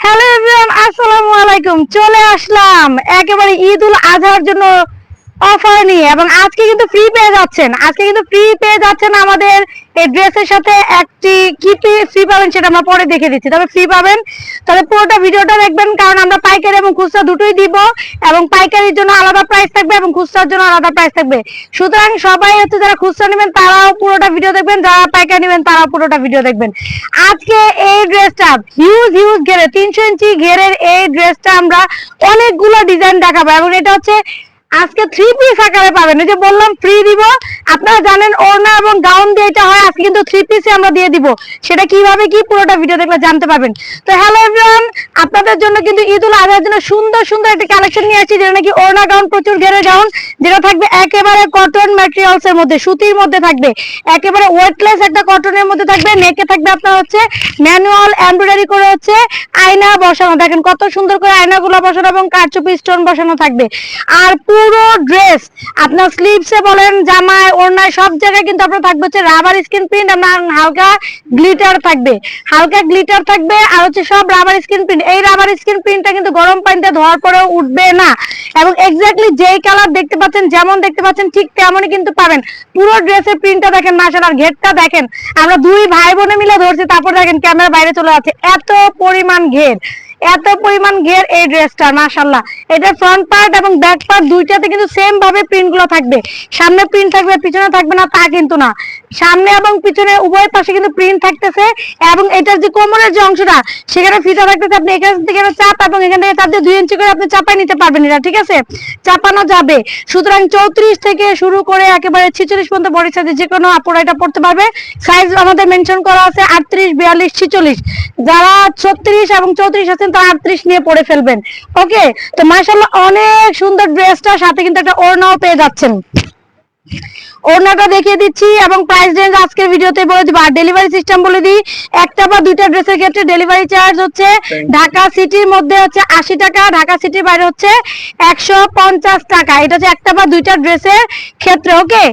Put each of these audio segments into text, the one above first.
Hello everyone আসসালামু আলাইকুম। চলে আসলাম একেবারে ঈদ উল আজহার জন্য অফার নিয়ে এবং আজকে কিন্তু ফ্রি পেয়ে যাচ্ছেন। আজকে কিন্তু ফ্রি পেয়ে যাচ্ছেন আমাদের এই ড্রেসের সাথে একটি কি ফ্রি পাবেন সেটা আমরা পরে দেখে দিচ্ছি। তবে ফ্রি পাবেন। তবে পুরোটা ভিডিওটা দেখবেন কারণ আমরা পাইকারি এবং খুচরা দুটোই দিব এবং পাইকারির জন্য আলাদা প্রাইস থাকবে এবং খুচরার জন্য আলাদা প্রাইস থাকবে। সুতরাং সবাই হচ্ছে যারা খুচরা নেবেন তারাও পুরোটা ভিডিও দেখবেন, যারা পাইকারি নেবেন তারাও পুরোটা ভিডিও দেখবেন। আজকে এই ড্রেসটা হিউজ হিউজ ঘেরে, তিনশো ইঞ্চি ঘেরের এই ড্রেসটা আমরা অনেকগুলো ডিজাইন দেখাবো এবং এটা হচ্ছে আজকে থ্রি পিস আকারে পাবেন। এই যে বললাম ফ্রি দিব, আপনারা জানেন ওড়না এবং গাউন দিয়ে এটা হয়, আজকে কিন্তু থ্রি পিসে আমরা দিয়ে দিব। সেটা কীভাবে কি, পুরোটা ভিডিও দেখলে জানতে পারবেন। তো হ্যালো এভরিওয়ান আপনাদের জন্য কিন্তু ঈদ উল আজহার জন্য সুন্দর সুন্দর একটা কালেকশন নিয়ে আসছি, যেটা নাকি ওড়না গাউন প্রচুর ঘেরে গাউন যেটা থাকবে একেবারে কটন ম্যাটেরিয়ালস এর মধ্যে, সুতির মধ্যে থাকবে। একেবারে ওয়েটলেস একটা কটনের মধ্যে থাকবে নেকে থাকবে আপনার হচ্ছে ম্যানুয়াল এমব্রয়ডারি করে হচ্ছে আয়না বসানো। দেখেন কত সুন্দর করে আয়নাগুলো বসানো এবং কারচুপি স্টোন বসানো থাকবে। আর পুরো ড্রেস আপনার স্লিভসে বলেন জামায় ওড়নায় সব জায়গায় কিন্তু আপনার থাকবে হচ্ছে রাবার স্কিন প্রিন্ট আপনার হালকা গ্লিটার থাকবে। হালকা গ্লিটার থাকবে আর হচ্ছে সব রাবার স্কিন প্রিন্ট এই রাবার স্কিন প্রিন্টটা কিন্তু গরম পানিতে ধোয়ার পরেও উঠবে না। এবং এক্স্যাক্টলি যেই কালার দেখতে পাচ্ছেন, যেমন দেখতে পাচ্ছেন, ঠিক তেমনই কিন্তু পাবেন। পুরো ড্রেসের প্রিন্টটা দেখেন মাসাল আর ঘেরটা দেখেন। আমরা দুই ভাই বোনে মিলে ধরছি, তারপর দেখেন ক্যামেরা বাইরে চলে যাচ্ছে। এত পরিমাণ ঘের। এত পরিমাণ ঘের এই ড্রেসটা মাশাল্লাহ এটা ফ্রন্ট পার্ট এবং ব্যাক পার্ট দুইটাতে কিন্তু সেম ভাবে প্রিন্টগুলো থাকবে। সামনে প্রিন্ট থাকবে, পিছনে থাকবে না, তা কিন্তু না। সামনে এবং পিছনে উভয় পাশে কিন্তু প্রিন্ট থাকতেছে এবং এটার যে কোমরের যে অংশটা, সেখানে ফিতা থাকতেছে। আপনি এখান থেকে চাপ এবং এখান থেকে চাপ দিয়ে দুই ইঞ্চি করে আপনি চাপাই নিতে পারবেন এটা, ঠিক আছে? চাপানো যাবে। সুতরাং চৌত্রিশ থেকে শুরু করে একেবারে ছিচল্লিশ পর্যন্ত বডি সাইজে যে কোনো আপুরা এটা পড়তে পারবে। সাইজ আমাদের মেনশন করা আছে আটত্রিশ, বিয়াল্লিশ, ছিচল্লিশ। যারা ছত্রিশ এবং চৌত্রিশ আছেন তারা আটত্রিশ নিয়ে পরে ফেলবেন। ওকে তো মার্শাল্লাহ অনেক সুন্দর ড্রেসটা সাথে কিন্তু একটা ওড়নাও পেয়ে যাচ্ছেন। ওড়নাটা দেখিয়ে দিচ্ছি এবং প্রাইস রেঞ্জ আজকের ভিডিওতে বলে দিব। আর ডেলিভারি সিস্টেম বলে দিই একটা বা দুইটা ড্রেসের ক্ষেত্রে ডেলিভারি চার্জ হচ্ছে ঢাকা সিটির মধ্যে হচ্ছে আশি টাকা ঢাকা সিটির বাইরে হচ্ছে একশো পঞ্চাশ টাকা। এটা হচ্ছে একটা বা দুইটা ড্রেসের ক্ষেত্রে ওকে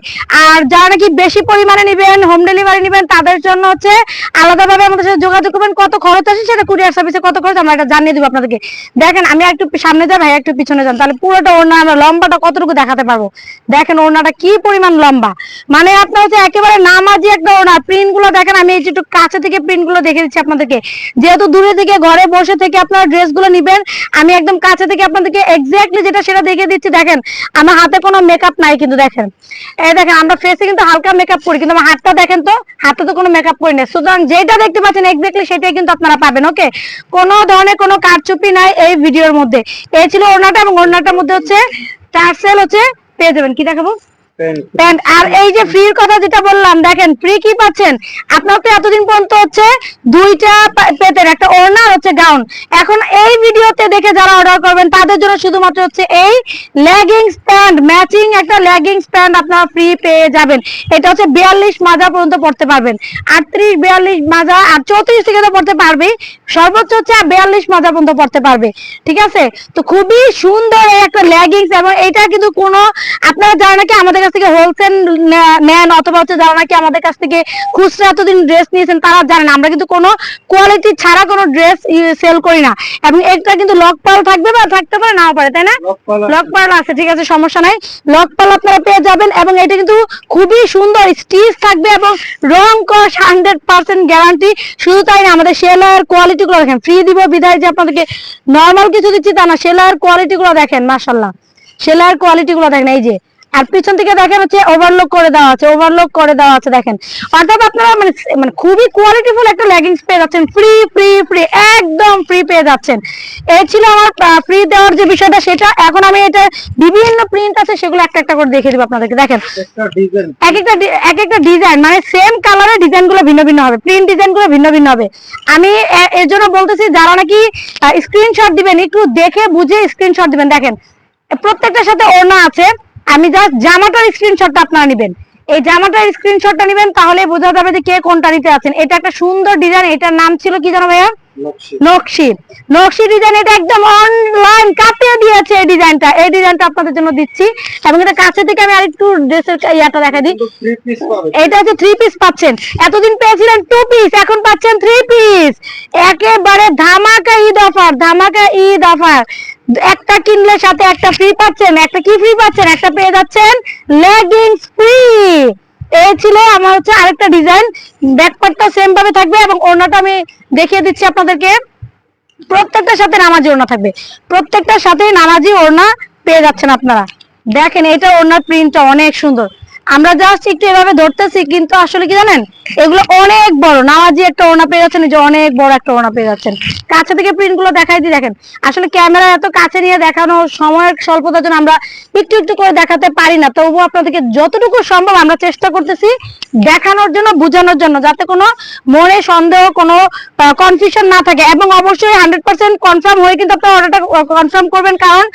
আর যারা নাকি বেশি পরিমাণে নেবেন হোম ডেলিভারি নেবেন তাদের জন্য হচ্ছে আলাদাভাবে আমাদের সাথে যোগাযোগ করবেন। কত খরচ আছে সেটা কুরিয়ার সার্ভিসে কত খরচ আমরা এটা জানিয়ে দিব আপনাদেরকে। দেখেন আমি একটু সামনে যাই ভাই একটু পিছনে যান। তাহলে পুরোটা ওড়না আমরা লম্বাটা কতটুকু দেখাতে পারব? দেখেন ওড়নাটা কি পরিমাণ লম্বা? মানে আপনার হচ্ছে একেবারে নামাজি একটা ওড়না। প্রিন্টগুলো দেখেন, আমি এই একটু কাছে থেকে প্রিন্টগুলো দেখে দিচ্ছি আপনাদেরকে। যেহেতু দূরে থেকে, ঘরে বসে থেকে আপনারা ড্রেসগুলো নিবেন, আমি একদম কাছে থেকে আপনাদেরকে এক্স্যাক্টলি যেটা সেটা দেখে দিচ্ছি। দেখেন, আমার হাতে কোনো মেকআপ নাই কিন্তু দেখেন। এই দেখেন, আমরা ফেসে কিন্তু হালকা মেকআপ করি, কিন্তু আমার হাতটা দেখেন তো, হাতে তো কোনো মেকআপ করি না। সুতরাং যেটা দেখতে পাচ্ছেন এক্স্যাক্টলি সেটাই কিন্তু আপনারা পাবেন ওকে কোনো ধরনের কোনো কারচুপি নাই এই ভিডিওর মধ্যে। এই ছিল ওড়নাটা এবং ওড়নাটার মধ্যে হচ্ছে টার্সেল হচ্ছে, পেয়ে যাবেন। কি দেখাবো? প্যান্ট আর এই যে ফ্রির কথা যেটা বললাম দেখেন ফ্রি কি পাচ্ছেন? আপনার তো এতদিন পর্যন্ত হচ্ছে দুইটা পেতেন একটা হচ্ছে গাউন। এখন এই ভিডিওতে দেখে যারা অর্ডার করবেন তাদের জন্য শুধুমাত্র হচ্ছে এই লেগিংস প্যান্ট ম্যাচিং একটা লেগিংস প্যান্ট আপনারা ফ্রি পেয়ে যাবেন। এটা হচ্ছে বিয়াল্লিশ মাজা পর্যন্ত পড়তে পারবেন। আটত্রিশ বিয়াল্লিশ মাজা আর চৌত্রিশ থেকে তো পড়তে পারবেই। সর্বোচ্চ হচ্ছে বিয়াল্লিশ মাজা পর্যন্ত পড়তে পারবে। ঠিক আছে? তো খুবই সুন্দর একটা লেগিংস এবং এটা কিন্তু কোনো আপনারা যারা নাকি আমাদের কাছ থেকে হোলসেল নেন অথবা হচ্ছে যারা নাকি আমাদের কাছ থেকে খুচরা এতদিন ড্রেস নিয়েছেন তারা জানেন। আমরা কিন্তু কোনো কোয়ালিটি ছাড়া কোনো ড্রেস সেল করি না। এবং একটা কিন্তু লক পাল থাকবে বা থাকতে পারে নাও পারে তাই না? লক পাল আছে। ঠিক আছে সমস্যা নাই। লক পাল আপনারা পেয়ে যাবেন এবং এটা কিন্তু খুবই সুন্দর স্টিচ থাকবে এবং রং কস হান্ড্রেড পার্সেন্ট গ্যারান্টি শুধু তাই না আমাদের সেলার কোয়ালিটি গুলো দেখেন ফ্রি দিব বিদায় যে আপনাদেরকে নর্মাল কিছু দিচ্ছি তা না সেলার কোয়ালিটি গুলো দেখেন মাসাল্লাহ সেলার কোয়ালিটি গুলো দেখেন এই যে। আর পিছন থেকে দেখেন হচ্ছে ওভারলোক করে দেওয়া আছে ওভারলোক করে দেওয়া আছে দেখেন। অর্থাৎ আপনারা মানে মানে খুবই কোয়ালিটিফুল একটা লেগিংস পেয়ে যাচ্ছেন ফ্রি ফ্রি ফ্রি একদম ফ্রি পেয়ে যাচ্ছেন। এই ছিল আমার ফ্রি দেওয়ার যে বিষয়টা সেটা এখন আমি এটা বিভিন্ন প্রিন্ট আছে সেগুলো একটা একটা করে দেখিয়ে দিব আপনাদেরকে দেখেন। এক একটা এক একটা ডিজাইন মানে সেম কালারের ডিজাইনগুলো ভিন্ন ভিন্ন হবে প্রিন্ট ডিজাইনগুলো ভিন্ন ভিন্ন হবে। আমি এর জন্য বলতেছি যারা নাকি স্ক্রিনশট দিবেন একটু দেখে বুঝে স্ক্রিনশট দিবেন দেখেন। প্রত্যেকটার সাথে ওড়না আছে আমি জাস্ট জামাটার স্ক্রিনশটটা আপনারা নেবেন। এই জামাটার স্ক্রিনশটটা নেবেন তাহলে বোঝা যাবে যে কে কোনটা নিতে আছেন এটা একটা সুন্দর ডিজাইন এটার নাম ছিল কি জানো ভাইয়া? নকশি। নকশি। ডিজাইন এটা একদম অনলাইন কাটিয়ে দিয়েছে এই ডিজাইনটা এই ডিজাইনটা আপনাদের জন্য দিচ্ছি। এবং এটা কাছে থেকে আমি আরেকটু ড্রেসের ইয়াটা দেখা দিই। এটা হচ্ছে থ্রি পিস পাচ্ছেন। এতদিন পেয়েছিলেন টু পিস এখন পাচ্ছেন থ্রি পিস একেবারে ধামাকা ঈদ অফার ধামাকা ঈদ অফার একটা কিনলে সাথে একটা ফ্রি পাচ্ছেন, একটা কি ফ্রি পাচ্ছেন? একটা পেয়ে যাচ্ছেন লেগিংস ফ্রি এই ছিল আমার হচ্ছে আরেকটা ডিজাইন ব্যাকপার্টটা সেম ভাবে থাকবে এবং ওড়নাটা আমি দেখিয়ে দিচ্ছি আপনাদেরকে। প্রত্যেকটার সাথে নামাজি ওড়না থাকবে। প্রত্যেকটার সাথে নামাজি ওড়না পেয়ে যাচ্ছেন আপনারা। দেখেন এটা ওড়নার প্রিন্টটা অনেক সুন্দর। আমরা জাস্ট একটু এভাবে ধরতেছি, কিন্তু আসলে কি জানেন? এগুলো অনেক বড়। নামাজি একটা ওনা পেয়ে যাচ্ছেন যে অনেক বড় একটা ওনা পেয়ে যাচ্ছেন। কাছে থেকে প্রিন্টগুলো দেখাই দিয়ে দেখেন। আসলে ক্যামেরা এত কাছে নিয়ে দেখানো সময়ের স্বল্পতার জন্য আমরা একটু একটু করে দেখাতে পারি না। তবুও আপনাদেরকে যতটুকু সম্ভব আমরা চেষ্টা করতেছি দেখানোর জন্য, বোঝানোর জন্য, যাতে কোনো মনে সন্দেহ, কোনো কনফিউশন না থাকে। এবং অবশ্যই হান্ড্রেড পার্সেন্ট কনফার্ম হয়ে কিন্তু আপনার অর্ডারটা কনফার্ম করবেন। কারণ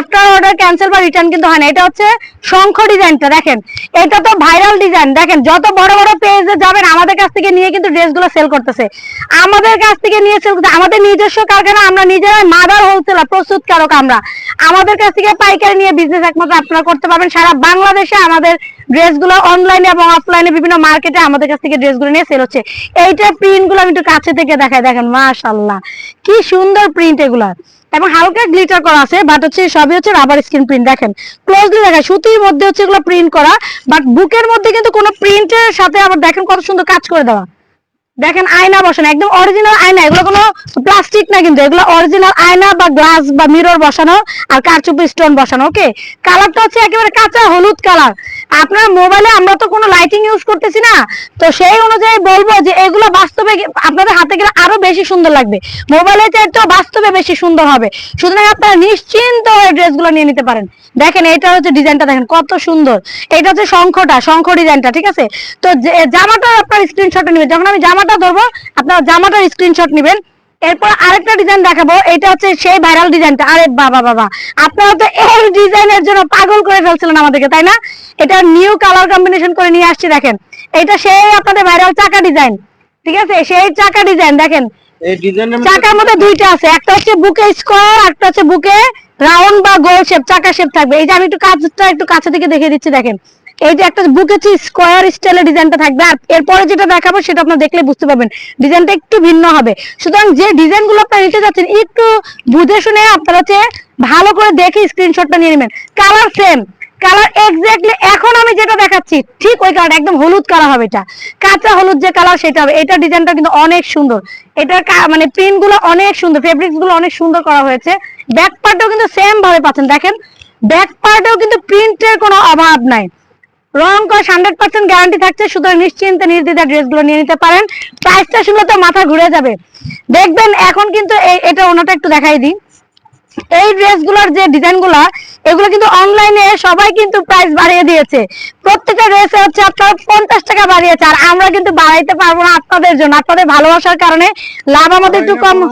আপনার অর্ডার ক্যান্সেল বা রিটার্ন কিন্তু হয় না। এটা হচ্ছে শঙ্খ ডিজাইনটা দেখেন এটা তো ভাইরাল ডিজাইন দেখেন, যত বড় বড় পেজে যাবেন, আমাদের কাছ থেকে নিয়ে কিন্তু ড্রেসগুলো সেল করতেছে। আমাদের কাছ থেকে নিয়ে সেল করতে আমাদের নিজস্ব কারখানা, আমরা নিজেরাই মাদার হোলসেলার প্রস্তুতকারক আমরা। আমাদের কাছ থেকে পাইকারি নিয়ে বিজনেস একমাত্র আপনারা করতে পারবেন। সারা বাংলাদেশে আমাদের ড্রেসগুলো অনলাইনে এবং অফলাইনে বিভিন্ন মার্কেটে আমাদের কাছ থেকে ড্রেসগুলো নিয়ে সেল হচ্ছে। এইটা প্রিন্টগুলো আমি একটু কাছে থেকে দেখাই। দেখেন মাশাল্লাহ কি সুন্দর প্রিন্ট এগুলা। এবং হালকা গ্লিটার করা আছে বাট হচ্ছে সবই হচ্ছে রাবার স্ক্রিন প্রিন্ট দেখেন। ক্লোজলি দেখেন সুতির মধ্যে হচ্ছে এগুলো প্রিন্ট করা বাট বুকের মধ্যে কিন্তু কোনো প্রিন্টের সাথে আবার দেখেন কত সুন্দর কাজ করে দেওয়া। দেখেন আয়না বসানো, একদম অরিজিনাল আয়না, এগুলো কোনো প্লাস্টিক না কিন্তু, এগুলো অরিজিনাল আয়না বা গ্লাস বা মিরর বসানো আর কারচুপি স্টোন বসানো ওকে কালারটা হচ্ছে একেবারে কাঁচা, হলুদ কালার আপনার মোবাইলে আমরা তো কোনো লাইটিং ইউজ করতেছি না। তো সেই অনুযায়ী বলব যে এগুলো বাস্তবে আপনাদের হাতে গেলে আরও বেশি সুন্দর লাগবে। মোবাইলে চাইতেও বাস্তবে বেশি সুন্দর হবে। সুতরাং আপনারা নিশ্চিন্ত হয়ে ড্রেসগুলো নিয়ে নিতে পারেন। দেখেন এটা হচ্ছে ডিজাইনটা দেখেন, কত সুন্দর। এটা হচ্ছে শঙ্খটা, শঙ্খ ডিজাইনটা, ঠিক আছে? তো জামাটা আপনার স্ক্রিনশট নেবেন। যখন আমি জামাটা ধরবো, আপনার জামাটার স্ক্রিনশট নেবেন। এরপর আরেকটা ডিজাইন দেখাবো। এটা হচ্ছে সেই ভাইরাল ডিজাইনটা আরে বাবা বাবা। আপনারা তো এই ডিজাইনের জন্য পাগল করে ফেলছিলেন আমাদেরকে তাই না? এটা নিউ কালার কম্বিনেশন করে নিয়ে আসছি দেখেন। এটা সেই আপনাদের ভাইরাল চাকা ডিজাইন ঠিক আছে? সেই চাকা ডিজাইন দেখেন। এই ডিজাইনের চাকার মধ্যে দুইটা আছে। একটা হচ্ছে বুকে স্কোয়ার একটা হচ্ছে বুকে রাউন্ড বা গোল শেপ চাকা শেপ থাকবে। এই যে আমি একটু কাজটা একটু কাছে থেকে দেখিয়ে দিচ্ছি দেখেন। এই যে একটা বুকে হচ্ছে স্কোয়ার স্টাইলের ডিজাইনটা থাকবে, আর এরপরে যেটা দেখাবো সেটা আপনারা দেখলে বুঝতে পারবেন। ডিজাইনটা একটু ভিন্ন হবে। সুতরাং যে ডিজাইনগুলো আপনারা নিতে যাচ্ছেন, একটু বুঝে শুনে আপনারা হচ্ছে ভালো করে দেখে স্ক্রিনশটটা নিয়ে নেবেন। Colour same. কালার এক্স্যাক্টলি এখন আমি যেটা দেখাচ্ছি, ঠিক ওই কালার একদম হলুদ কালার হবে এটা। কাঁচা হলুদ যে কালার, সেটা হবে। এটা ডিজাইনটা কিন্তু অনেক সুন্দর। এটার মানে প্রিন্টগুলো অনেক সুন্দর ফেব্রিক্সগুলো অনেক সুন্দর করা হয়েছে। ব্যাক পার্টেও কিন্তু সেম ভাবে পাচ্ছেন। দেখেন, ব্যাক পার্টেও কিন্তু প্রিন্টের কোনো অভাব নাই। রং কস হান্ড্রেড পার্সেন্ট গ্যারান্টি থাকছে, সুতরাং নিশ্চিন্তে ড্রেস ড্রেসগুলো নিয়ে নিতে পারেন। প্রাইসটা শুনলে তো মাথা ঘুরে যাবে। দেখবেন, এখন কিন্তু এটা ওনাটা একটু দেখাই দিই। এই ড্রেসগুলোর যে ডিজাইনগুলো এগুলো কিন্তু অনলাইনে সবাই কিন্তু প্রাইস বাড়িয়ে দিয়েছে। প্রত্যেকটা ড্রেসে হচ্ছে আপনার পঞ্চাশ টাকা বাড়িয়েছে আর আমরা কিন্তু বাড়াইতে পারব না আপনাদের জন্য। আপনাদের ভালোবাসার কারণে লাভ আমাদের একটু কম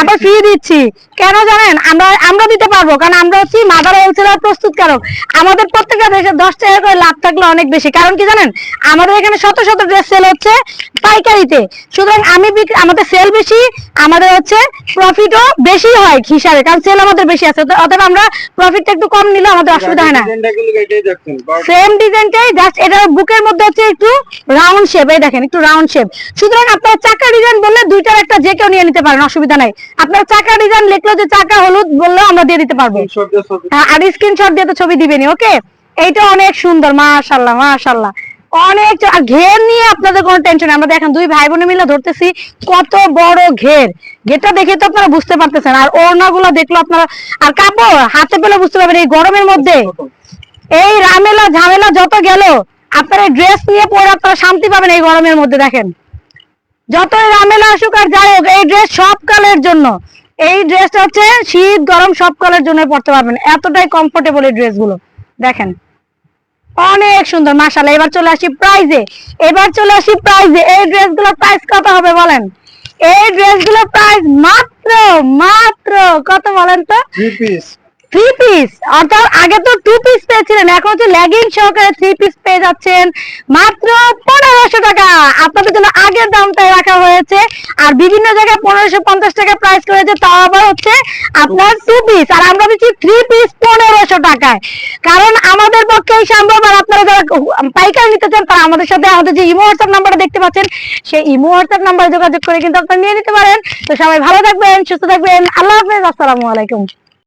আবার ফ্রি দিচ্ছি। কেন জানেন? আমরা আমরা দিতে পারব কারণ আমরা হচ্ছি মাদার হোলসেলার প্রস্তুতকারক। আমাদের প্রত্যেকটা দেশে দশ টাকা করে লাভ থাকলে অনেক বেশি। কারণ কি জানেন? আমাদের এখানে শত শত ড্রেস সেল হচ্ছে পাইকারিতে। সুতরাং আমি আমাদের সেল বেশি আমাদের হচ্ছে প্রফিটও বেশি হয় হিসাবে কারণ সেল আমাদের বেশি আছে। অত- অতএব আমরা প্রফিটটা একটু কম নিলে আমাদের অসুবিধা হয় না। সেম ডিজাইনটাই জাস্ট এটা বুকের মধ্যে হচ্ছে একটু রাউন্ড শেপ এই দেখেন একটু রাউন্ড শেপ সুতরাং আপনারা চাকা ডিজাইন বললে দুইটার একটা যে কেউ নিয়ে নিতে পারেন অসুবিধা নাই। আপনার চাকা ডিজাইন লিখলো যে চাকা হলুদ বললেও আমরা দিয়ে দিতে পারব। হ্যাঁ, আর স্ক্রিনশট দিয়ে তো ছবি দিবেনি ওকে এইটা অনেক সুন্দর মাশাল্লাহ মাশাল্লাহ অনেক আর ঘের নিয়ে আপনাদের কোনো টেনশন আমরা দেখেন, দুই ভাই বোনে মিলে ধরতেছি, কত বড় ঘের। ঘেরটা দেখে তো আপনারা বুঝতে পারতেছেন। আর ওড়নাগুলো দেখল আপনারা আর কাপড়, হাতে পেলে বুঝতে পারবেন এই গরমের মধ্যে। এই রামেলা ঝামেলা যত গেল, আপনারা ড্রেস নিয়ে পরে আপনারা শান্তি পাবেন এই গরমের মধ্যে, দেখেন। যতই রামেলা আসুক আর যাই হোক, এই ড্রেস সব কালের জন্য। এই ড্রেসটা হচ্ছে শীত, গরম সব কালের জন্য পড়তে পারবেন। এতটাই কমফোর্টেবল এই ড্রেসগুলো দেখেন। অনেক সুন্দর, মাশাআল্লাহ। এবার চলে আসি প্রাইজে এবার চলে আসি প্রাইজে এই ড্রেসগুলো প্রাইস কত হবে বলেন? এই ড্রেসগুলো প্রাইস মাত্র মাত্র কত বলেন তো? থ্রি পিস অর্থাৎ আগে তো টু পিস পেয়েছিলেন, এখন হচ্ছে লেগিং সহকারে থ্রি পিস পেয়ে যাচ্ছেন। মাত্র পনেরোশো টাকা। আপনাদের জন্য আগের দামটাই রাখা হয়েছে। আর বিভিন্ন জায়গায় পনেরোশো পঞ্চাশ টাকা প্রাইস করেছে, তাও আবার হচ্ছে আপনার টু পিস আর আমরা দিচ্ছি থ্রি পিস পনেরোশো টাকায়। কারণ আমাদের পক্ষে সম্ভব, আর আপনারা যারা পাইকারি নিতে চান, তারা আমাদের সাথে আমাদের যে ইমো হোয়াটসঅ্যাপ নাম্বারটা দেখতে পাচ্ছেন, সেই ইমো হোয়াটসঅ্যাপ নাম্বারে যোগাযোগ করে কিন্তু আপনারা নিয়ে নিতে পারেন। তো সবাই ভালো থাকবেন, সুস্থ থাকবেন। আল্লাহ হাফেজ, আসসালামু আলাইকুম।